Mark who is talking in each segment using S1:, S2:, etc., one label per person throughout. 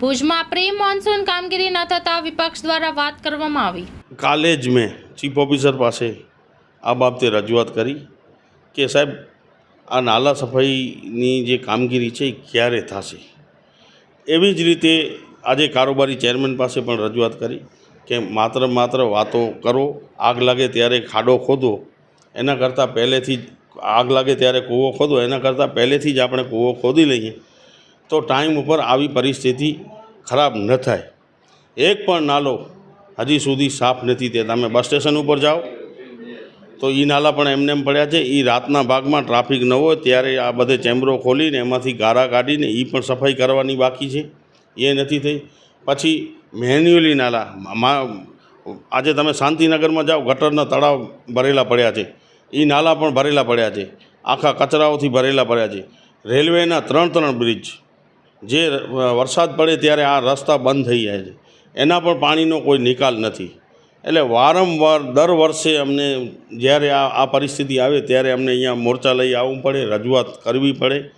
S1: ભુજમાં pre monsoon કામગીરી ન થતાં વિપક્ષ દ્વારા વાત કરવામાં આવી.
S2: કાલે જ મેં ચીફ ઓફિસર પાસે આ બાબતે રજૂઆત કરી કે સાહેબ, આ નાલા સફાઈની જે કામગીરી છે એ ક્યારે થશે? એવી જ રીતે આજે કારોબારી ચેરમેન પાસે પણ રજૂઆત કરી કે માત્ર માત્ર વાતો કરો, આગ લાગે ત્યારે ખાડો ખોદો, એના કરતાં પહેલેથી જ આગ લાગે ત્યારે કૂવો ખોદો, એના કરતાં પહેલેથી જ આપણે કૂવો ખોદી લઈએ. તો ટાઈમ ઉપર આવી પરિસ્થિતિ ખરાબ ન થાય. એક પણ નાલો હજી સુધી સાફ નથી તે તમે બસ સ્ટેશન ઉપર જાઓ. તો એ નાલા પણ એમને એમ પડ્યા છે એ રાતના ભાગમાં ટ્રાફિક ન હોય ત્યારે આ બધે ચેમ્બરો ખોલીને એમાંથી ગારા કાઢીને એ પણ સફાઈ કરવાની બાકી છે. એ નથી થઈ. પછી મેન્યુઅલી નાલા આજે તમે શાંતિનગરમાં જાઓ, ગટરના તળાવ ભરેલા પડ્યા છે. એ નાલા પણ ભરેલા પડ્યા છે. આખા કચરાઓથી ભરેલા પડ્યા છે. રેલવેના ત્રણ ત્રણ બ્રિજ જે વરસાદ પડે ત્યારે આ રસ્તા બંધ થઈ જાય છે. એના પણ પાણીનો કોઈ નિકાલ નથી. એટલે વારંવાર દર વર્ષે અમને જ્યારે આ આ પરિસ્થિતિ આવે ત્યારે અમને અહીંયા મોરચા લઈ આવવું પડે, રજૂઆત કરવી પડે.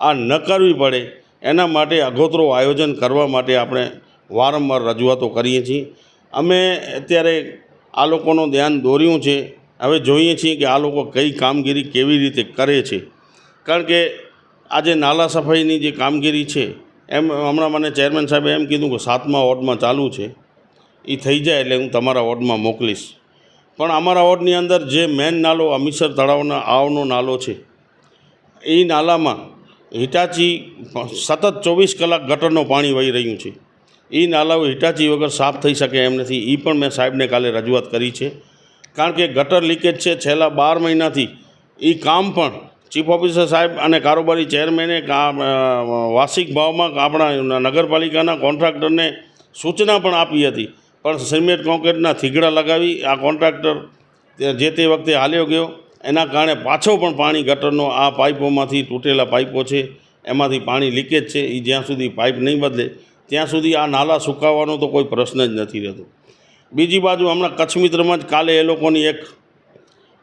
S2: આ ન કરવી પડે એના માટે અગોતરો આયોજન કરવા માટે આપણે વારંવાર રજૂઆતો કરીએ છીએ. અમે અત્યારે આ લોકોનું ધ્યાન દોર્યું છે. હવે જોઈએ છીએ કે આ લોકો કઈ કામગીરી કેવી રીતે કરે છે. કારણ કે આજે નાલા સફાઈની જે કામગીરી છે, એમ હમણાં મને ચેરમેન સાહેબે એમ કીધું કે સાતમા વોર્ડમાં ચાલુ છે. એ થઈ જાય એટલે હું તમારા વોર્ડમાં મોકલીશ. પણ અમારા વોર્ડની અંદર જે મેન નાલો અમીસર તળાવના આવનો નાલો છે એ નાલામાં હિટાચી સતત ચોવીસ કલાક ગટરનું પાણી વહી રહ્યું છે. એ નાલાઓ હિટાચી વગર સાફ થઈ શકે એમ નથી. એ પણ મેં સાહેબને કાલે રજૂઆત કરી છે. કારણ કે ગટર લીકેજ છે, છેલ્લા બાર મહિનાથી એ કામ પણ ચીફ ઓફિસર સાહેબ અને કારોબારી ચેરમેને વાર્ષિક ભાવમાં આપણા નગરપાલિકાના કોન્ટ્રાક્ટરને સૂચના પણ આપી હતી. પણ સિમેન્ટ કોન્ક્રીટના થીગડા લગાવી આ કોન્ટ્રાક્ટર જે તે વખતે હાલ્યો ગયો. એના કારણે પાછો પણ પાણી ગટરનો આ પાઇપોમાંથી તૂટેલા પાઇપો છે. એમાંથી પાણી લીકેજ છે. એ જ્યાં સુધી પાઇપ નહીં બદલે, ત્યાં સુધી આ નાલા સુકાવવાનો તો કોઈ પ્રશ્ન જ નથી રહેતો. બીજી બાજુ હમણાં કચ્છ મિત્રમાં જ કાલે એ લોકોની એક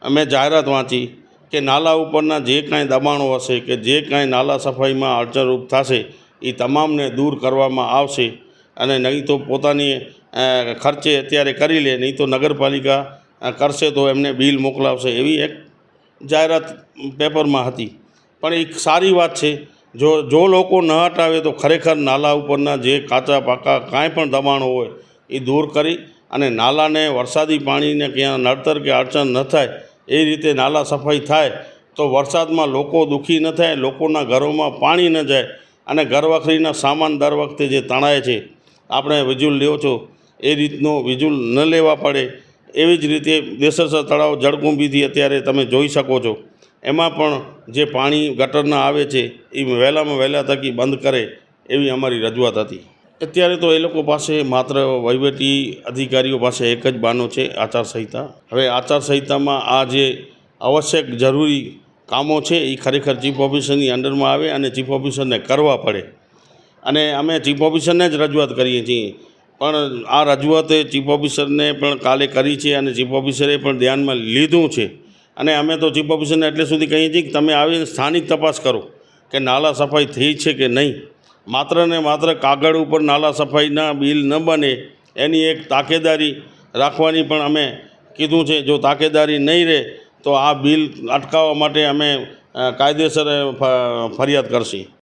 S2: મેં જાહેરાત વાંચી. કે નાલા ઉપરના જે કાંઈ દબાણો હશે કે જે કાંઈ નાલા સફાઈમાં અડચણરૂપ થશે એ તમામને દૂર કરવામાં આવશે. અને નહીં તો પોતાની ખર્ચે અત્યારે કરી લે, નહીં તો નગરપાલિકા કરશે તો એમને બિલ મોકલાવશે. એવી એક જાહેરાત પેપરમાં હતી. પણ એક સારી વાત છે, જો જો લોકો ન હટાવે તો ખરેખર નાલા ઉપરના જે કાચા પાકા કાંઈ પણ દબાણો હોય એ દૂર કરી અને નાલાને વરસાદી પાણીને ક્યાં નડતર કે અડચણ ન થાય એ રીતે નાલા સફાઈ થાય તો વરસાદમાં લોકો દુઃખી ન થાય, લોકોના ઘરોમાં પાણી ન જાય અને ઘરવખરીના સામાન દર વખતે જે તણાય છે, આપણે વિજુલ લ્યો છો, એ રીતનો વિજુલ ન લેવા પડે. એવી જ રીતે દેસરસર તળાવ જળકુંભીથી અત્યારે તમે જોઈ શકો છો. એમાં પણ જે પાણી ગટરના આવે છે, એ વહેલામાં વહેલા તકી બંધ કરે એવી અમારી રજૂઆત હતી. અત્યારે તો એ લોકો પાસે માત્ર વહીવટી અધિકારીઓ પાસે એક જ બાનો છે આચારસંહિતા હવે આચારસંહિતામાં આ જે આવશ્યક જરૂરી કામો છે એ ખરેખર ચીફ ઓફિસરની અંડરમાં આવે અને ચીફ ઓફિસરને કરવા પડે. અને અમે ચીફ ઓફિસરને જ રજૂઆત કરીએ છીએ. પણ આ રજૂઆત ચીફ ઓફિસરને પણ કાલે કરી છે અને ચીફ ઓફિસરે પણ ધ્યાનમાં લીધું છે. અને અમે તો ચીફ ઓફિસરને એટલે સુધી કહીએ છીએ કે તમે આવીને સ્થાનિક તપાસ કરો કે નાલા સફાઈ થઈ છે કે નહીં. માત્ર ને માત્ર કાગળ ઉપર નાલા સફાઈના બિલ ન બને, એની એક તાકેદારી રાખવાની પણ અમે કીધું છે. જો તાકેદારી નહીં રહે, તો આ બિલ અટકાવવા માટે અમે કાયદેસર ફરિયાદ કરશી.